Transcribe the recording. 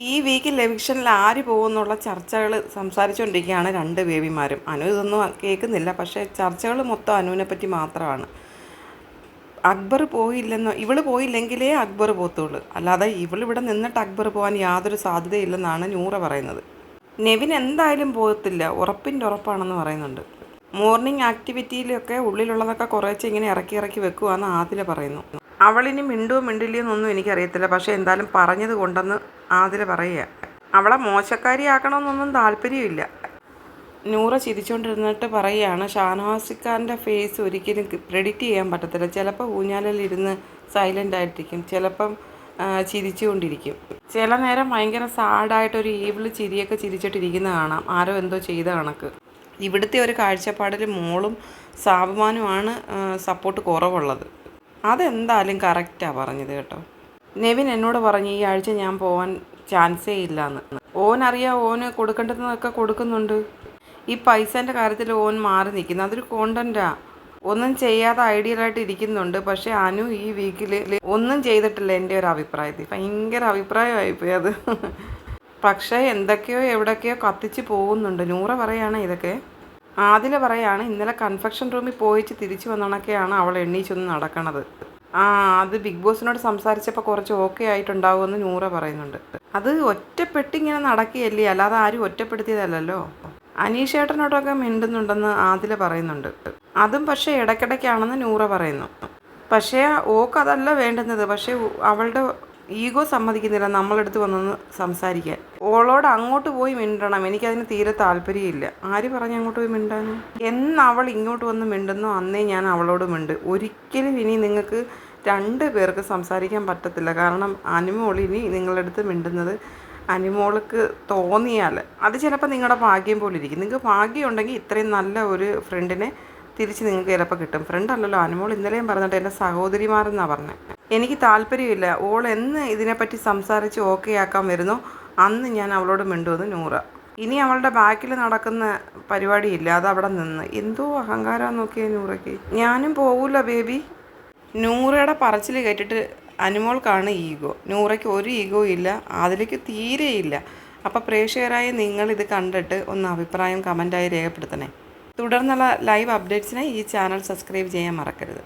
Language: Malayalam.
ഈ വീക്കിൽ എവിക്ഷനിൽ ആര് പോകുമെന്നുള്ള ചർച്ചകൾ സംസാരിച്ചുകൊണ്ടിരിക്കുകയാണ് രണ്ട് ബേബിമാരും അനു ഇതൊന്നും കേൾക്കുന്നില്ല. പക്ഷേ ചർച്ചകൾ മൊത്തം അനുവിനെ പറ്റി മാത്രമാണ്. അക്ബർ പോയില്ലെന്നോ ഇവൾ പോയില്ലെങ്കിലേ അക്ബർ പോത്തുള്ളൂ അല്ലാതെ ഇവളിവിടെ നിന്നിട്ട് അക്ബർ പോകാൻ യാതൊരു സാധ്യതയില്ലെന്നാണ് നൂറ പറയുന്നത്. നെവിൻ എന്തായാലും പോകത്തില്ല. ഉറപ്പിന്റെ ഉറപ്പാണെന്ന് പറയുന്നുണ്ട്. മോർണിംഗ് ആക്ടിവിറ്റിയിലൊക്കെ ഉള്ളിലുള്ളതൊക്കെ കുറേശ്ശെ ഇങ്ങനെ ഇറക്കി ഇറക്കി വെക്കുവാന്ന് ആദില പറയുന്നു. അവളിനി മിണ്ടുവോ മിണ്ടില്ലയോ എന്നൊന്നും എനിക്കറിയത്തില്ല. പക്ഷേ എന്തായാലും പറഞ്ഞത് കൊണ്ടെന്ന് ആതിര പറയുക. അവളെ മോശക്കാരിയാക്കണമെന്നൊന്നും താല്പര്യമില്ല. നൂറ ചിരിച്ചുകൊണ്ടിരുന്നിട്ട് പറയുകയാണ് ഷാനവാസിക്കാരന്റെ ഫേസ് ഒരിക്കലും പ്രെഡിക്റ്റ് ചെയ്യാൻ പറ്റത്തില്ല. ചിലപ്പോൾ ഊഞ്ഞാലിലിരുന്ന് സൈലന്റ് ആയിട്ടിരിക്കും. ചിലപ്പം ചിരിച്ചുകൊണ്ടിരിക്കും. ചില നേരം ഭയങ്കര സാഡായിട്ടൊരു ഈവിൾ ചിരിയൊക്കെ ചിരിച്ചിട്ടിരിക്കുന്ന കാണാം. ആരോ എന്തോ ചെയ്ത കണക്ക്. ഇവിടുത്തെ ഒരു കാഴ്ചപ്പാടിൽ മോളും സാബുമാനുമാണ് സപ്പോർട്ട് കുറവുള്ളത്. അതെന്തായാലും കറക്റ്റാണ് പറഞ്ഞത് കേട്ടോ. നെവിൻ എന്നോട് പറഞ്ഞു ഈ ആഴ്ച ഞാൻ പോകാൻ ചാൻസേ ഇല്ല എന്ന് ഓൻ അറിയാം ഓന് കൊടുക്കേണ്ടതെന്നൊക്കെ കൊടുക്കുന്നുണ്ട്. ഈ പൈസേന്റെ കാര്യത്തിൽ ഓൻ മാറി നിൽക്കുന്നു. അതൊരു കോണ്ടന്റാണ് ഒന്നും ചെയ്യാതെ ഐഡിയലായിട്ട് ഇരിക്കുന്നുണ്ട്. പക്ഷേ അനു ഈ വീക്കിൽ ഒന്നും ചെയ്തിട്ടില്ല എന്റെ ഒരു അഭിപ്രായത്തിൽ. ഭയങ്കര അഭിപ്രായമായിപ്പോയി അത്. പക്ഷേ എന്തൊക്കെയോ എവിടൊക്കെയോ കത്തിച്ച് പോകുന്നുണ്ട്. നൂറ പറയാണ് ഇതൊക്കെ. ആദില പറയാണ് ഇന്നലെ കൺഫെക്ഷൻ റൂമിൽ പോയിച്ച് തിരിച്ചു വന്നണക്കെയാണ് അവൾ എണ്ണീച്ചൊന്ന് നടക്കണത്. ആ അത് ബിഗ് ബോസിനോട് സംസാരിച്ചപ്പോൾ കുറച്ച് ഓക്കെ ആയിട്ടുണ്ടാവുമെന്ന് നൂറ പറയുന്നുണ്ട്. അത് ഒറ്റപ്പെട്ടിങ്ങനെ നടക്കുകയല്ലേ? അല്ലാതെ ആരും ഒറ്റപ്പെടുത്തിയതല്ലല്ലോ? അനീഷേട്ടനോടൊക്കെ മിണ്ടുന്നുണ്ടെന്ന് ആദില പറയുന്നുണ്ട്. അതും പക്ഷേ ഇടയ്ക്കിടയ്ക്കാണെന്ന് നൂറ പറയുന്നു. പക്ഷേ ഓക്ക് അതല്ല വേണ്ടുന്നത്. പക്ഷേ അവളുടെ ഈഗോ സമ്മതിക്കുന്നില്ല നമ്മളെടുത്ത് വന്നൊന്ന് സംസാരിക്കാൻ. ഓളോട് അങ്ങോട്ട് പോയി മിണ്ടണം. എനിക്കതിന് തീരെ താല്പര്യമില്ല. ആര് പറഞ്ഞു അങ്ങോട്ട് പോയി മിണ്ടാനും എന്ന് അവൾ ഇങ്ങോട്ട് വന്ന് മിണ്ടുന്നോ. അന്നേ ഞാൻ അവളോട് മിണ്ട്. ഒരിക്കലും ഇനി നിങ്ങൾക്ക് രണ്ട് പേർക്ക് സംസാരിക്കാൻ പറ്റത്തില്ല. കാരണം അനുമോൾ ഇനി നിങ്ങളുടെ അടുത്ത് മിണ്ടുന്നത് അനുമോൾക്ക് തോന്നിയാൽ. അത് ചിലപ്പോൾ നിങ്ങളുടെ ഭാഗ്യം പോലെ ഇരിക്കും. നിങ്ങൾക്ക് ഭാഗ്യം ഉണ്ടെങ്കിൽ ഇത്രയും നല്ല ഒരു ഫ്രണ്ടിനെ തിരിച്ച് നിങ്ങൾക്ക് ചിലപ്പോൾ കിട്ടും. ഫ്രണ്ട് അല്ലല്ലോ. അനുമോൾ ഇന്നലെയും പറഞ്ഞിട്ട് എന്റെ സഹോദരിമാരെന്നാണ് പറഞ്ഞത് എനിക്ക് താല്പര്യമില്ല. ഓൾ എന്ന് ഇതിനെപ്പറ്റി സംസാരിച്ച് ഓക്കെ ആക്കാൻ വരുന്നു. അന്ന് ഞാൻ അവളോട് മിണ്ടുവെന്ന് നൂറ. ഇനി അവളുടെ ബാക്കിൽ നടക്കുന്ന പരിപാടിയില്ല. അത് അവിടെ നിന്ന്. എന്തോ അഹങ്കാരം നോക്കിയ നൂറയ്ക്ക്. ഞാനും പോകൂല ബേബി നൂറയുടെ പറച്ചിൽ കേട്ടിട്ട് അനുമോൾക്കാണ് ഈഗോ. നൂറയ്ക്ക് ഒരു ഈഗോ ഇല്ല. അതിലേക്ക് തീരെയില്ല അപ്പോൾ പ്രേക്ഷകരായ നിങ്ങൾ ഇത് കണ്ടിട്ട് ഒന്ന് അഭിപ്രായം കമന്റായി രേഖപ്പെടുത്തണേ. തുടർന്നുള്ള ലൈവ് അപ്ഡേറ്റ്സിനായി ഈ ചാനൽ സബ്സ്ക്രൈബ് ചെയ്യാൻ മറക്കരുത്.